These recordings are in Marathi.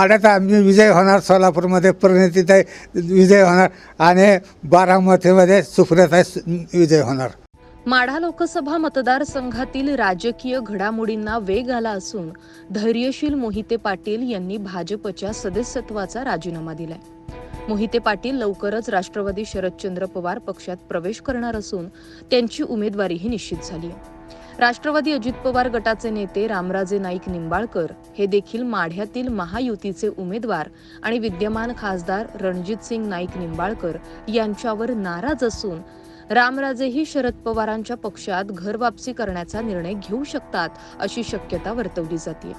माड्याचा आम्ही विजय होणार सोलापूरमध्ये परिणितीताई विजय होणार आणि बारामतीमध्ये सुप्रियाताई आहे विजय होणार. माढा लोकसभा मतदारसंघातील राजकीय घडामोडींना वेग आला असून धैर्यशील मोहिते पाटील यांनी भाजपच्या सदस्यत्वाचा राजीनामा दिलाय. मोहिते पाटील लवकरच राष्ट्रवादी शरदचंद्र पवार पक्षात प्रवेश करणार असून त्यांची उमेदवारीही निश्चित झाली आहे. राष्ट्रवादी अजित पवार गटाचे नेते रामराजे नाईक निंबाळकर हे देखील माढ्यातील महायुतीचे उमेदवार आणि विद्यमान खासदार रणजितसिंग नाईक निंबाळकर यांच्यावर नाराज असून रामराजेही शरद पवारांच्या पक्षात घरवापसी करण्याचा निर्णय घेऊ शकतात अशी शक्यता वर्तवली जाते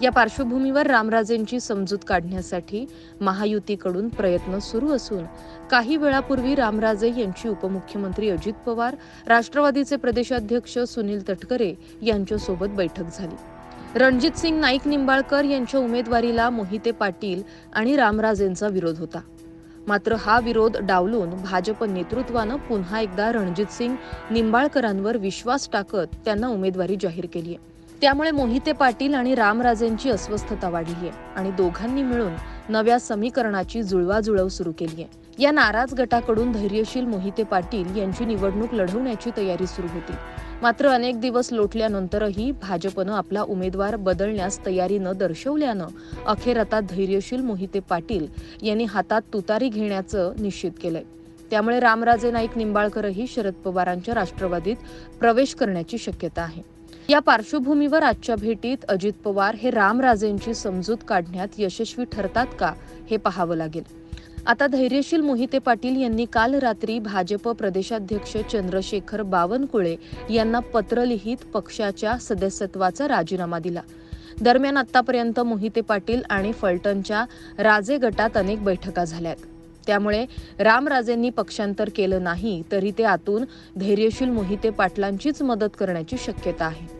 या पार्श्वभूमीवर रामराजेंची समजूत काढण्यासाठी महायुतीकडून प्रयत्न सुरू असून काही वेळापूर्वी रामराजे यांची उपमुख्यमंत्री अजित पवार राष्ट्रवादीचे प्रदेशाध्यक्ष सुनील तटकरे यांच्यासोबत बैठक झाली. रणजित सिंग नाईक निंबाळकर यांच्या उमेदवारीला मोहिते पाटील आणि रामराजेंचा विरोध होता. मात्र हा विरोध डावलून भाजप नेतृत्वानं पुन्हा एकदा रणजित सिंग निंबाळकरांवर विश्वास टाकत त्यांना उमेदवारी जाहीर केली आहे त्यामुळे मोहिते पाटील आणि रामराजेंची अस्वस्थता वाढली आहे आणि दोघांनी मिळून नव्या समीकरणाची जुळवाजुळव सुरू केली आहे. या नाराज गटाकडून धैर्यशील मोहिते पाटील यांची निवडणूक लढवण्याची तयारी सुरू होती. मात्र अनेक दिवस लोटल्यानंतरही भाजपनं आपला उमेदवार बदलण्यास तयारी न दर्शवल्यानं अखेर आता धैर्यशील मोहिते पाटील यांनी हातात तुतारी घेण्याचं निश्चित केलंय. त्यामुळे रामराजे नाईक निंबाळकरही शरद पवारांच्या राष्ट्रवादीत प्रवेश करण्याची शक्यता आहे. या पार्श्वभूमीवर आजच्या भेटीत अजित पवार हे रामराजेंची समजूत काढण्यात यशस्वी ठरतात का हे पाहावं लागेल. आता धैर्यशील मोहिते पाटील यांनी काल रात्री भाजप प्रदेशाध्यक्ष चंद्रशेखर बावनकुळे यांना पत्र लिहित पक्षाच्या सदस्यत्वाचा राजीनामा दिला. दरम्यान आतापर्यंत मोहिते पाटील आणि फलटणच्या राजे गटात अनेक बैठका झाल्यात. त्यामुळे रामराजेंनी पक्षांतर केलं नाही तरी ते आतून धैर्यशील मोहिते पाटलांचीच मदत करण्याची शक्यता आहे.